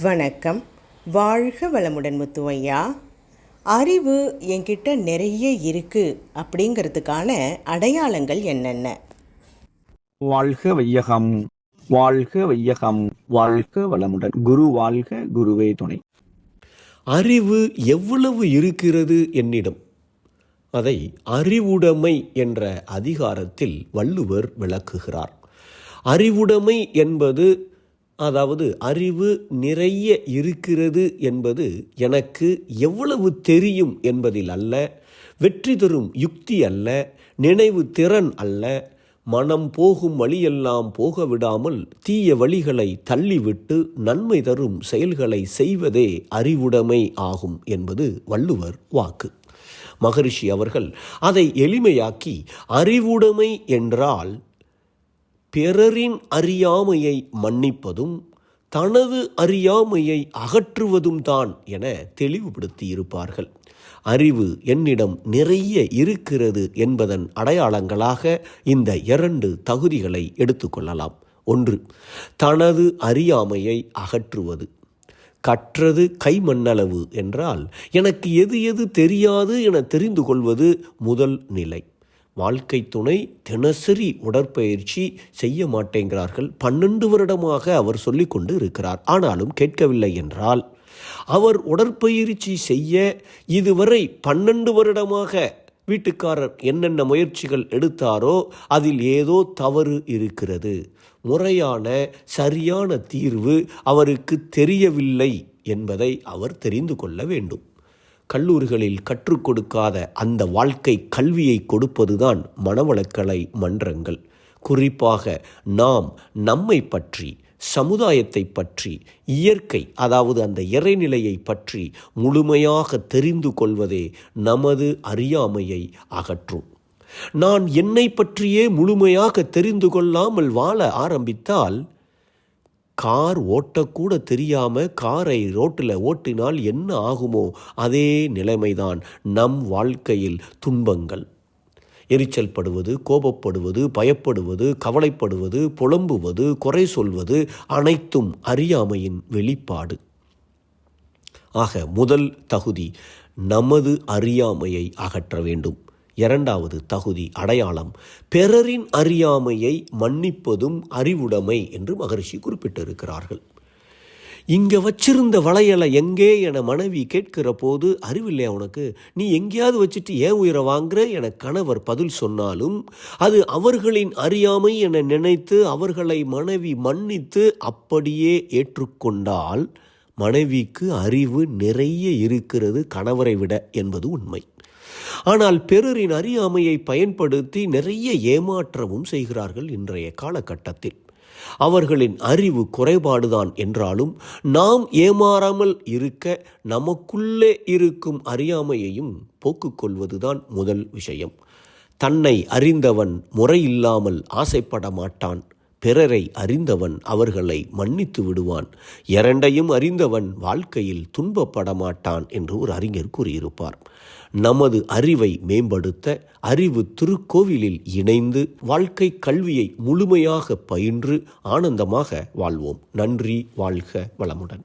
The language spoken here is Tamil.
வணக்கம். வாழ்க வளமுடன் முத்துவையா. அறிவு என்கிட்ட நிறைய இருக்கு அப்படிங்கிறதுக்கான அடையாளங்கள் என்னென்ன? வாழ்க வையகம் வாழ்க வையகம் வாழ்க வளமுடன். குரு வாழ்க குருவே துணை. அறிவு எவ்வளவு இருக்கிறது என்னிடம்? அதை அறிவுடைமை என்ற அதிகாரத்தில் வள்ளுவர் விளக்குகிறார். அறிவுடைமை என்பது அதாவது அறிவு நிறைய இருக்கிறது என்பது எனக்கு எவ்வளவு தெரியும் என்பதில் அல்ல வெற்றி தரும் யுக்தி அல்ல நினைவு திறன் அல்ல மனம் போகும் வழியெல்லாம் போக விடாமல் தீய வழிகளை தள்ளிவிட்டு நன்மை தரும் செயல்களை செய்வதே அறிவுடைமை ஆகும் என்பது வள்ளுவர் வாக்கு. மகரிஷி அவர்கள் அதை எளிமையாக்கி அறிவுடைமை என்றால் பிறரின் அறியாமையை மன்னிப்பதும் தனது அறியாமையை அகற்றுவதும் தான் என தெளிவுபடுத்தி இருப்பார்கள் அறிவு என்னிடம் நிறைய இருக்கிறது என்பதன் அடையாளங்களாக இந்த இரண்டு தகுதிகளை எடுத்துக்கொள்ளலாம் ஒன்று தனது அறியாமையை அகற்றுவது. கற்றது கைமண்ணளவு என்றால் எனக்கு எது எது தெரியாது என தெரிந்து கொள்வது முதல் நிலை. வாழ்க்கை துணை தினசரி உடற்பயிற்சி செய்ய மாட்டேங்கிறார்கள். பன்னெண்டு வருடமாக அவர் சொல்லிக்கொண்டு இருக்கிறார். ஆனாலும் கேட்கவில்லை என்றால் அவர் உடற்பயிற்சி செய்ய இதுவரை பன்னெண்டு வருடமாக வீட்டுக்காரர் என்னென்ன முயற்சிகள் எடுத்தாரோ அதில் ஏதோ தவறு இருக்கிறது. முறையான சரியான தீர்வு அவருக்கு தெரியவில்லை என்பதை அவர் தெரிந்து கொள்ள வேண்டும். கல்லூரிகளில் கற்றுக் கொடுக்காத அந்த வாழ்க்கை கல்வியை கொடுப்பதுதான் மனவளக்கலை மன்றங்கள். குறிப்பாக நாம் நம்மை பற்றி சமுதாயத்தை பற்றி இயற்கை அதாவது அந்த இறைநிலையை பற்றி முழுமையாக தெரிந்து கொள்வதே நமது அறியாமையை அகற்றும். நான் என்னை பற்றியே முழுமையாக தெரிந்து கொள்ளாமல் வாழ ஆரம்பித்தால் கார் ஓட்டக்கூட தெரியாமல் காரை ரோட்டில் ஓட்டினால் என்ன ஆகுமோ அதே நிலைமைதான் நம் வாழ்க்கையில் துன்பங்கள். எரிச்சல் படுவது கோபப்படுவது பயப்படுவது கவலைப்படுவது புலம்புவது குறை சொல்வது அனைத்தும் அறியாமையின் வெளிப்பாடு. ஆக முதல் தகுதி நமது அறியாமையை அகற்ற வேண்டும். இரண்டாவது தகுதி அடையாளம். பிறரின் அறியாமையை மன்னிப்பதும் அறிவுடைமை என்று மகரிஷி குறிப்பிட்டிருக்கிறார்கள். இங்கே வச்சிருந்த வளையலை எங்கே என மனைவி கேட்கிற போது அறிவில்லையா உனக்கு? நீ எங்கேயாவது வச்சுட்டு ஏன் உயிரை வாங்குற? என கணவர் பதில் சொன்னாலும் அது அவர்களின் அறியாமை என நினைத்து அவர்களை மனைவி மன்னித்து அப்படியே ஏற்றுக்கொண்டால் மனைவிக்கு அறிவு நிறைய இருக்கிறது கணவரை விட என்பது உண்மை. ஆனால் பிறரின் அறியாமையை பயன்படுத்தி நிறைய ஏமாற்றவும் செய்கிறார்கள் இன்றைய காலகட்டத்தில். அவர்களின் அறிவு குறைபாடுதான் என்றாலும் நாம் ஏமாறாமல் இருக்க நமக்குள்ளே இருக்கும் அறியாமையையும் போக்குக் கொள்வதுதான் முதல் விஷயம். தன்னை அறிந்தவன் முறையில்லாமல் ஆசைப்பட மாட்டான். பிறரை அறிந்தவன் அவர்களை மன்னித்து விடுவான். இரண்டையும் அறிந்தவன் வாழ்க்கையில் துன்பப்பட மாட்டான் என்று ஒரு அறிஞர் கூறியிருப்பார். நமது அறிவை மேம்படுத்த அறிவு திருக்கோவிலில் இணைந்து வாழ்க்கை கல்வியை முழுமையாக பயின்று ஆனந்தமாக வாழ்வோம். நன்றி வாழ்க வளமுடன்.